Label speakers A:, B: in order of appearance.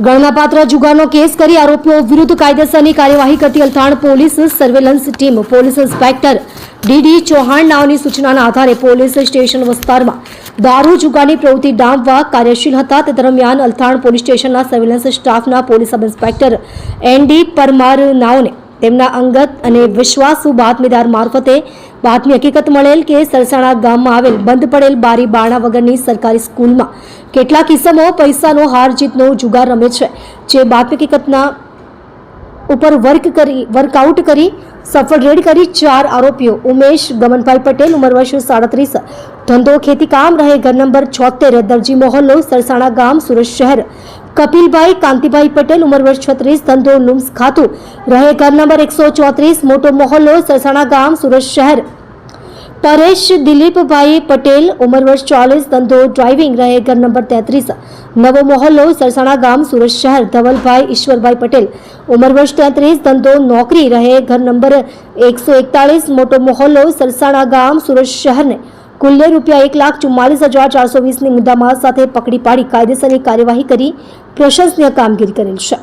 A: ગણનાપાત્ર જુગારનો case કરી આરોપીઓ વિરુદ્ધ કાયદેસરની કાર્યવાહી કરતી Althan police surveillance team police inspector DD Chauhan નાવની સૂચનાના આધારે પોલીસ સ્ટેશન વિસ્તારમાં દારૂ જુગારની પ્રવૃત્તિ ડામવા કાર્યશીલ હતા. તે દરમિયાન અલથાણ પોલીસ સ્ટેશનના સર્વેલન્સ સ્ટાફના police sub inspector ND Parmar નાઓને તેમના અંગત અને વિશ્વાસુ બાતમીદાર મારફતે બાતમી હકીકત મળેલ કે સરસાણા ગામમાં આવેલ બંધ પડેલ બારી બારણા વગરની સરકારી સ્કૂલમાં કેટલાક કિસ્સામાં પૈસાનો હાર જીતનો જુગાર રમે છે, જે બાતમી હકીકતના ઉપર વર્ક કરી, વર્કઆઉટ કરી સફળ રેડ કરી ચાર આરોપીઓ. ઉમેશ, ગમનભાઈ પટેલ, ઉંમર વર્ષ સાડત્રીસ, ધંધો ખેતી કામ રહે ઘર નંબર છોતેર, દરજી મોહલ્લો સરસાણા ગામ, સુરત શહેર. કપિલભાઈ, કાંતિભાઈ પટેલ, ઉંમર વર્ષ છત્રીસ ધંધો લુમ્સ ખાતું. રહે ઘર નંબર એકસો ચોત્રીસ, મોટો મોહલ્લો સરસાણા ગામ, સુરત શહેર. પરેશ દિલીપભાઈ પટેલ, ઉંમર વર્ષ ચાલીસ ધંધો ડ્રાઇવિંગ, રહે ઘર નંબર તેત્રીસ. નવો મોહલ્લો સરસાણા ગામ, સુરત શહેર. ધવલભાઈ ઈશ્વરભાઈ પટેલ, ઉંમર વર્ષ તેત્રીસ ધંધો નોકરી, રહે ઘર નંબર એકસો એકતાળીસ, મોટો મોહલ્લો સરસાણા ગામ, સુરત શહેરને. કુલ્લે રૂપિયા એક લાખ ચુમ્માલીસ હજાર ચારસો વીસની મુદ્દામાલ સાથે પકડી પાડી કાયદેસરની કાર્યવાહી કરી પ્રશંસનીય કામગીરી કરેલ છે.